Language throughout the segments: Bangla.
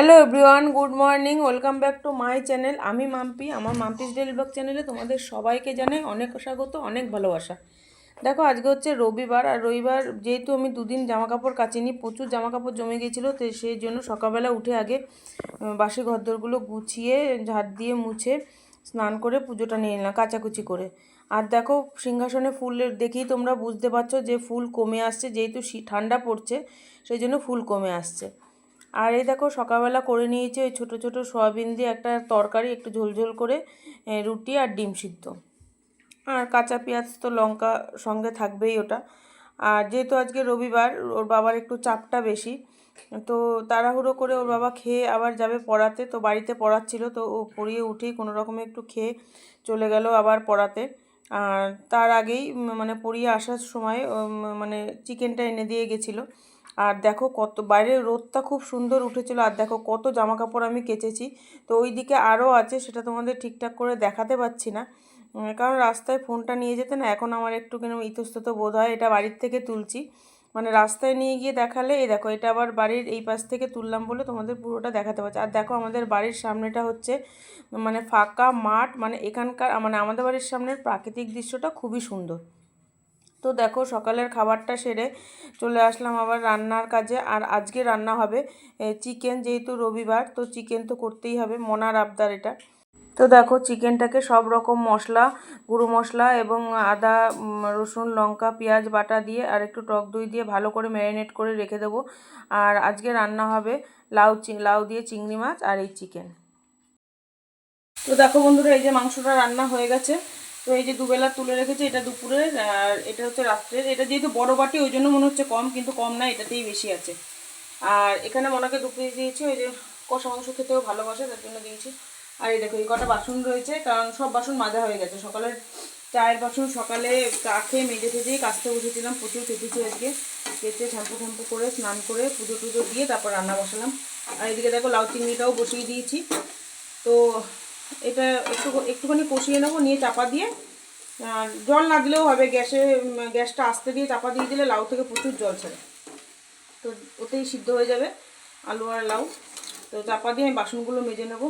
Hello everyone, good morning, welcome back to my channel. আমি মাম্পি, আমার মাম্পিস ডেলি ব্লগ চ্যানেলে তোমাদের সবাইকে জানাই অনেক স্বাগত, অনেক ভালোবাসা। দেখো, আজকে হচ্ছে রবিবার, আর রবিবার যেহেতু আমি দুদিন জামা কাপড় কাচিনি, প্রচুর জামা কাপড় জমে গিয়েছিল, তো সেই জন্য সকালবেলা উঠে আগে বাসি ঘরদোরগুলো গুছিয়ে ঝাড় দিয়ে মুছে, স্নান করে পুজোটা নিয়ে নিলাম, কাচাকুচি করে। আর দেখো, সিংহাসনে ফুল দেখেই তোমরা বুঝতে পারছ যে ফুল কমে আসছে, যেহেতু ঠান্ডা পড়ছে, সেই জন্য ফুল কমে আসছে। আর এই দেখো সকালবেলা করে নিয়েছি ওই ছোটো ছোটো সয়াবিন দিয়ে একটা তরকারি, একটু ঝোলঝোল করে রুটি আর ডিম সিদ্ধ। আর কাঁচা পেঁয়াজ তো লঙ্কা সঙ্গে থাকবেই ওটা। আর যেহেতু আজকে রবিবার, ওর বাবার একটু চাপটা বেশি, তো তাড়াহুড়ো করে ওর বাবা খেয়ে আবার যাবে পড়াতে, তো বাড়িতে পড়াচ্ছিল, তো ও পড়িয়ে উঠেই কোনো রকমে একটু খেয়ে চলে গেল আবার পড়াতে। আর তার আগেই মানে পড়িয়ে আসার সময় মানে চিকেনটা এনে দিয়ে গেছিল। আর দেখো কত বাইরে রোদটা খুব সুন্দর উঠেছিল, আর দেখো কত জামা কাপড় আমি কেচেছি। তো ওই দিকে আরও আছে, সেটা তোমাদের ঠিকঠাক করে দেখাতে পাচ্ছি না। কারণ রাস্তায় ফোনটা নিয়ে যেতে না, এখন আমার একটু কেন ইতস্তত বোধ হয়, এটা বাড়ির থেকে তুলছি। মানে রাস্তায় নিয়ে গিয়ে দেখালে, এই দেখো, এটা আবার বাড়ির এই পাশ থেকে তুললাম বলে তোমাদের পুরোটা দেখাতে পারছি। আর দেখো আমাদের বাড়ির সামনেটা হচ্ছে মানে ফাঁকা মাঠ মানে এখানকার মানে আমাদের বাড়ির সামনের প্রাকৃতিক দৃশ্যটা খুবই সুন্দর। তো দেখো সকালের খাবারটা সেরে চলে আসলাম আবার রান্নার কাজে। আর আজকে রান্না হবে চিকেন যেহেতু রবিবার, তো চিকেন তো করতেই হবে, মনার আবদার এটা। তো দেখো চিকেনটাকে সব রকম মশলা, গুঁড়ো মশলা এবং আদা রসুন, লঙ্কা, পেঁয়াজ, বাটা দিয়ে আর একটু টক দই দিয়ে ভালো করে ম্যারিনেট করে রেখে দেবো। আর আজকে রান্না হবে লাউ লাউ দিয়ে চিংড়ি মাছ আর এই চিকেন। তো দেখো বন্ধুরা, এই যে মাংসটা রান্না হয়ে গেছে। তো এই যে দুবেলা তুলে রেখেছি, এটা দুপুরের আর এটা হচ্ছে রাত্রের। এটা যেহেতু বড় বাটি, ওই জন্য মনে হচ্ছে কম, কিন্তু কম না, এটাতেই বেশি আছে। আর এখানে মনাকে দু পিস দিয়েছি, ওই যে কষা মাংস খেতেও ভালোবাসে, তার জন্য দিয়েছি। আর এই দেখো, এই কটা বাসন রয়েছে, কারণ সব বাসন মাজা হয়ে গেছে। সকালের চায়ের বাসন সকালে চা খেয়ে মেজে থেজেই কাচতে বসেছিলাম, প্রচুর কেটেছি আজকে। কেটে শ্যাম্পু শ্যাম্পু করে, স্নান করে, পুজো টুজো দিয়ে তারপর রান্না বসালাম। আর এদিকে দেখো, লাউ চিংড়িটাও বসিয়ে দিয়েছি। তো এটা একটু একটুখানি কষিয়ে নেব, নিয়ে চাপা দিয়ে। জল না দিলেও হবে, গ্যাসে গ্যাসটা আস্তে দিয়ে চাপা দিয়ে দিলে লাউ থেকে প্রচুর জল ছাড়ে। তো ওতেই সিদ্ধ হয়ে যাবে, আলু আর লাউ। তো চাপা দিয়ে আমি বাসনগুলো মেজে নেব।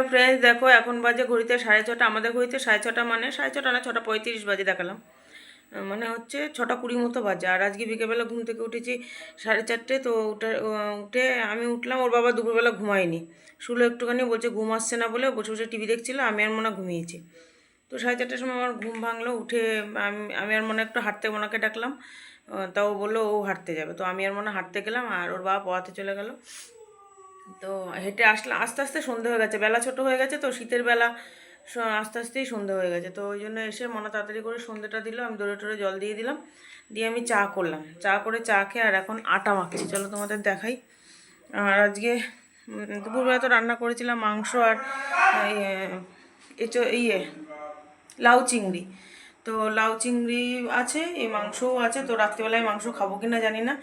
হ্যালো ফ্রেন্ডস দেখো এখন বাজে ঘড়িতে সাড়ে ছটা। আমাদের ঘড়িতে সাড়ে ছটা মানে সাড়ে ছটা না ছটা পঁয়ত্রিশ বাজে দেখালাম। মানে হচ্ছে ছটা কুড়ি মতো বাজে। আর আজকে বিকেলবেলা ঘুম থেকে উঠেছি সাড়ে চারটে, তো উঠে উঠে আমি উঠলাম, ওর বাবা দুপুরবেলা ঘুমায়নি। শুলো একটুখানি, বলছে ঘুম আসছে না বলে বসে বসে টিভি দেখছিল, আমি আর মনে ঘুমিয়েছি। তো সাড়ে চারটের সময় আমার ঘুম ভাঙলো, উঠে আমি আমি আর মনে একটু হাঁটতে, মনাকে ডাকলাম। তাও বলল ও হাঁটতে যাবে। তো আমি আর মনে হাঁটতে গেলাম, আর ওর বাবা পড়াতে চলে গেলো। তো হেঁটে আসলে আস্তে আস্তে সন্ধে হয়ে গেছে। বেলা ছোট হয়ে গেছে তো, শীতের বেলা আস্তে আস্তেই সন্ধে হয়ে গেছে। তো ওই জন্য এসে মনে তাড়াতাড়ি করে সন্ধেটা দিল, আমি দৌড়ে টোরে জল দিয়ে দিলাম। দিয়ে আমি চা করলাম। চা করে চা খেয়ে আর এখন আটা মাখছি। চলো তোমাদের দেখাই। আর আজকে দুপুরবেলা তো রান্না করেছিলাম মাংস আর ইয়ে লাউ চিংড়ি। তো লাউ চিংড়ি আছে, এই মাংসও আছে, তো রাত্রিবেলায় মাংস খাব কি না জানি না।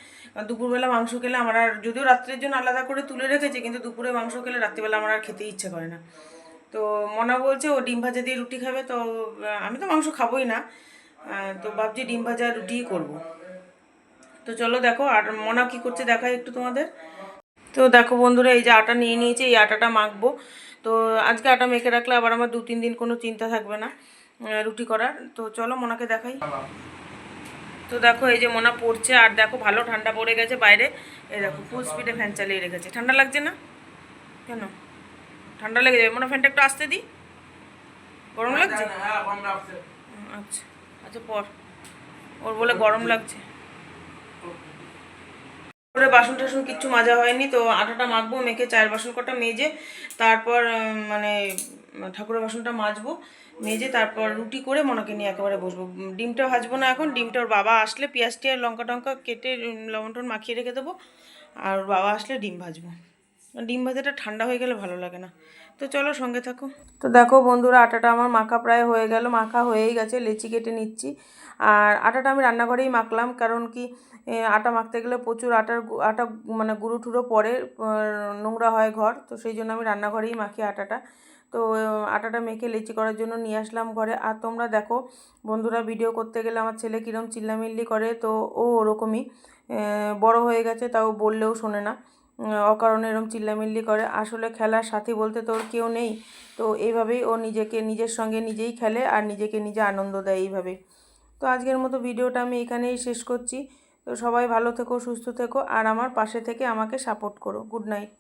দুপুরবেলা মাংস খেলে আমার আর, যদিও রাত্রের জন্য আলাদা করে তুলে রেখেছি, কিন্তু দুপুরে মাংস খেলে রাত্রিবেলা আমার আর খেতে ইচ্ছে করে না। তো মনা বলছে, ও ডিম ভাজা দিয়ে রুটি খাবে, তো আমি তো মাংস খাবোই না। তো ভাবছি ডিম ভাজা রুটিই করব। তো চলো দেখো, আর মনা কি করছে দেখাই একটু তোমাদের। তো দেখো বন্ধুরা, এই যে আটা নিয়ে নিয়েছি, এই আটাটা মাখবো। তো আজকে আটা মেখে রাখলে আবার আমার দু তিন দিন কোনো চিন্তা থাকবে না। রুটি করার। তো চলো মোনাকে দেখাই। তো দেখো এই যে মোনা পড়ছে আর দেখো ভালো ঠান্ডা পড়ে গেছে বাইরে। এই দেখো ফুল স্পিডে ফ্যান চালিয়ে রেখেছে। ঠান্ডা লাগছে না? কেন? ঠান্ডা লেগে যাবে। মোনা ফ্যানটা একটু আসতে দিই গরম লাগছে? আচ্ছা। আচ্ছা পর। ওর বলে গরম লাগছে। করে বাসন টাসন কিচ্ছু মাজা হয়নি তো আটাটা মাখবো মেখে চায়ের বাসন কটা মেজে তারপর মানে ঠাকুরের বাসনটা মাজবো মেজে তারপর রুটি করে মনাকে নিয়ে একেবারে বসবো। ডিমটা ভাজবো না এখন ডিমটা ওর বাবা আসলে পেঁয়াজ টিয়াজ লঙ্কা টঙ্কা কেটে লবণ টন মাখিয়ে রেখে দেবো আর বাবা আসলে ডিম ভাজবো। ডিম ভাজাটা ঠান্ডা হয়ে গেলে ভালো লাগে না। তো চলো সঙ্গে থাকো। তো দেখো বন্ধুরা আটাটা আমার মাখা প্রায় হয়ে গেল মাখা হয়েই গেছে লেচি কেটে নিচ্ছি। আর আটাটা আমি রান্নাঘরেই মাখলাম কারণ কি আটা মাখতে গেলে প্রচুর আটার আটা মানে গুঁড়ো টুড়ো আহ, নোংরা হয় ঘর তো সেই জন্য আমি রান্নাঘরেই মাখি আটাটা। তো আটাটা মেখে লেচি করার জন্য নিয়ে আসলাম ঘরে। আর তোমরা দেখো, বন্ধুরা ভিডিও করতে গেলে আমার ছেলে কীরকম চিল্লামিল্লি করে, তো ও ওরকমই বড় হয়ে গেছে, তাও বললেও শোনে না। অকারণে এরকম চিল্লামিল্লি করে। আসলে খেলার সাথী বলতে তোর কেউ নেই, তো এইভাবেই ও নিজেকে, নিজের সঙ্গে নিজেই খেলে আর নিজেকে নিজে আনন্দ দেয় এইভাবেই তো আজকের মতো ভিডিওটা আমি এখানেই শেষ করছি। তো সবাই ভালো থেকো, সুস্থ থেকো, আর আমার পাশে থেকে আমাকে সাপোর্ট করো। Good night.